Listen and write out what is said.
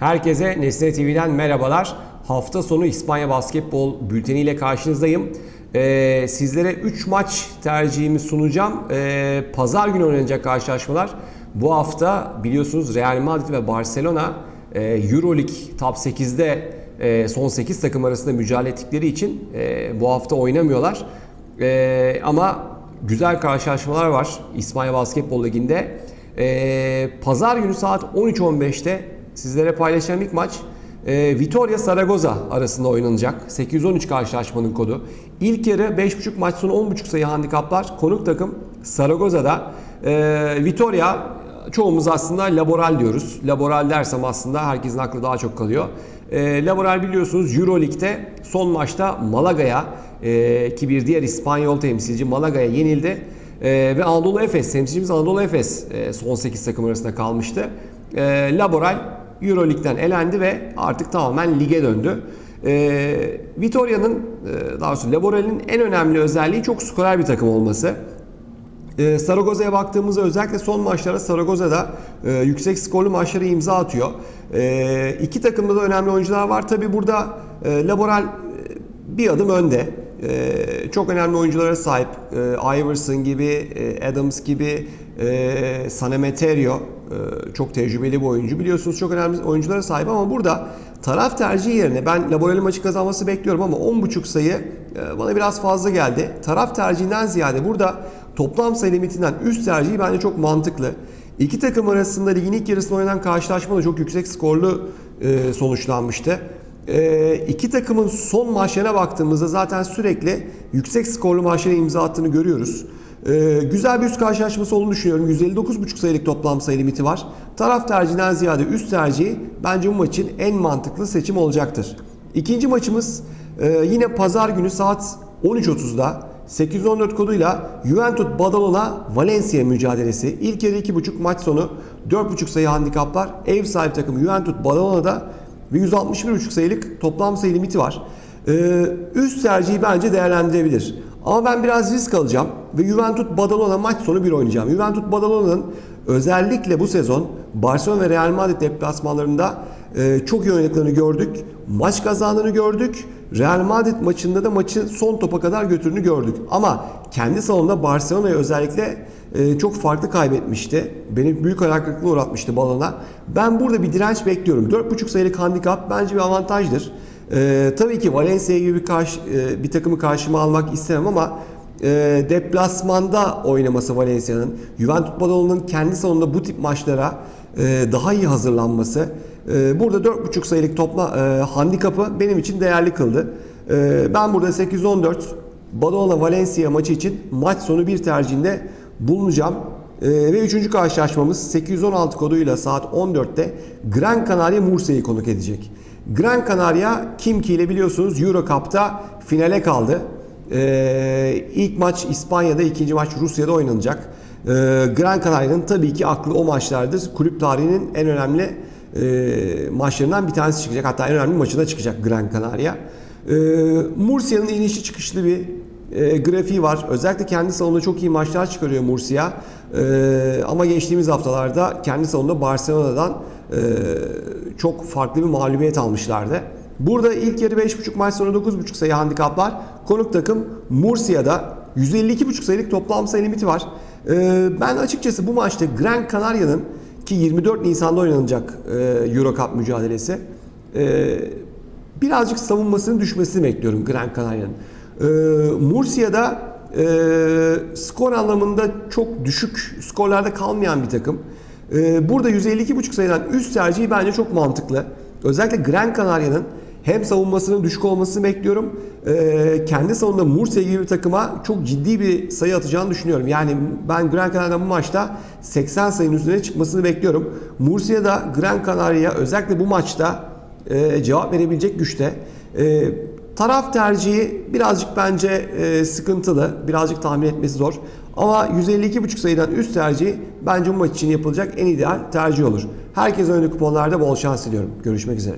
Herkese Nesne TV'den merhabalar. Hafta sonu İspanya basketbol bülteniyle karşınızdayım. Ee, sizlere 3 maç tercihimi sunacağım. Ee, Pazar günü oynanacak karşılaşmalar. Bu hafta biliyorsunuz Real Madrid ve Barcelona e, Euroleague Top 8'de e, son 8 takım arasında mücadele ettikleri için e, bu hafta oynamıyorlar. E, ama güzel karşılaşmalar var İspanya Basketbol Ligi'nde. E, Pazar günü saat 13.15'te sizlere paylaşacağım ilk maç e, Vitoria Zaragoza arasında oynanacak. 813 karşılaşmanın kodu. İlk yarı 5.5 maç sonu 10.5 sayı handikaplar. Konuk takım Zaragoza'da. E, Vitoria çoğumuz aslında laboral diyoruz. Laboral dersem aslında herkesin aklı daha çok kalıyor. E, laboral biliyorsunuz Euroleague'de son maçta Malaga'ya e, ki bir diğer İspanyol temsilci Malaga'ya yenildi. E, ve Anadolu Efes, temsilcimiz Anadolu Efes e, son 8 takım arasında kalmıştı. E, laboral Euroleague'den elendi ve artık tamamen lige döndü. E, Vitoria'nın, e, daha doğrusu Laboral'in en önemli özelliği çok skorer bir takım olması. E, Saragoza'ya baktığımızda özellikle son maçlara Saragoza'da e, yüksek skorlu maçlara imza atıyor. E, iki takımda da önemli oyuncular var. Tabi burada e, Laboral e, bir adım önde. E, çok önemli oyunculara sahip. E, Iverson gibi, e, Adams gibi, e, Sanemeterio çok tecrübeli bir oyuncu. Biliyorsunuz çok önemli oyunculara sahip ama burada taraf tercihi yerine ben Laboral'in maçı kazanması bekliyorum ama 10.5 sayı e, bana biraz fazla geldi. Taraf tercihinden ziyade burada toplam sayı limitinden üst tercihi bence çok mantıklı. İki takım arasında ligin ilk yarısında oynanan karşılaşma da çok yüksek skorlu e, sonuçlanmıştı. E, iki takımın son maçlarına baktığımızda zaten sürekli yüksek skorlu maçlara imza attığını görüyoruz. E, güzel bir üst karşılaşması olduğunu düşünüyorum. 159.5 sayılık toplam sayı limiti var. Taraf tercihinden ziyade üst tercihi bence bu maçın en mantıklı seçim olacaktır. İkinci maçımız e, yine pazar günü saat 13.30'da 814 koduyla Juventus Badalona Valencia mücadelesi. İlk yarı 2.5 maç sonu 4.5 sayı handikaplar. Ev sahibi takım Juventus Badalona'da ve 161.5 sayılık toplam sayı limiti var. Ee, üst tercihi bence değerlendirebilir. Ama ben biraz risk alacağım ve Juventus Badalona maç sonu bir oynayacağım. Juventus Badalona'nın özellikle bu sezon Barcelona ve Real Madrid deplasmanlarında e, çok iyi oynadıklarını gördük. Maç kazandığını gördük. Real Madrid maçında da maçı son topa kadar götürdüğünü gördük. Ama kendi salonunda Barcelona'ya özellikle e, çok farklı kaybetmişti. Beni büyük hayal kırıklığına uğratmıştı balona. Ben burada bir direnç bekliyorum. 4.5 sayılık handikap bence bir avantajdır. E, tabii ki Valencia gibi bir, karşı, e, bir takımı karşıma almak istemem ama e, deplasmanda oynaması Valencia'nın, Juventus Badalona'nın kendi salonunda bu tip maçlara e, daha iyi hazırlanması e, burada 4.5 sayılık topla e, handikapı benim için değerli kıldı. E, ben burada 8-14 Badalona Valencia maçı için maç sonu bir tercihinde bulunacağım. E, ve üçüncü karşılaşmamız 816 koduyla saat 14'te Gran Canaria Murcia'yı konuk edecek. Gran Canaria Kimki ile biliyorsunuz Euro Cup'ta finale kaldı. Ee, ilk maç İspanya'da, ikinci maç Rusya'da oynanacak. Ee, Gran Canaria'nın tabii ki aklı o maçlardır. Kulüp tarihinin en önemli e, maçlarından bir tanesi çıkacak. Hatta en önemli maçına çıkacak Gran Canaria. Ee, Murcia'nın inişli çıkışlı bir e, grafiği var. Özellikle kendi salonunda çok iyi maçlar çıkarıyor Murcia. Ee, ama geçtiğimiz haftalarda kendi salonunda Barcelona'dan e, çok farklı bir mağlubiyet almışlardı. Burada ilk yarı 5.5 maç sonu 9.5 sayı handikaplar. Konuk takım Murcia'da 152.5 sayılık toplam sayı limiti var. Ee, ben açıkçası bu maçta Gran Canaria'nın ki 24 Nisan'da oynanacak e, Euro Cup mücadelesi. E, birazcık savunmasının düşmesini bekliyorum Gran Canaria'nın. E, Murcia'da e, skor anlamında çok düşük skorlarda kalmayan bir takım. E, burada 152.5 sayıdan üst tercihi bence çok mantıklı. Özellikle Gran Canaria'nın hem savunmasının düşük olmasını bekliyorum. E, kendi savunma Murcia gibi bir takıma çok ciddi bir sayı atacağını düşünüyorum. Yani ben Gran Canaria'dan bu maçta 80 sayının üzerine çıkmasını bekliyorum. Murcia da Gran Canaria özellikle bu maçta e, cevap verebilecek güçte. E, taraf tercihi birazcık bence e, sıkıntılı. Birazcık tahmin etmesi zor. Ama 152.5 sayıdan üst tercih bence bu maç için yapılacak en ideal tercih olur. Herkese önü kuponlarda bol şans diliyorum. Görüşmek üzere.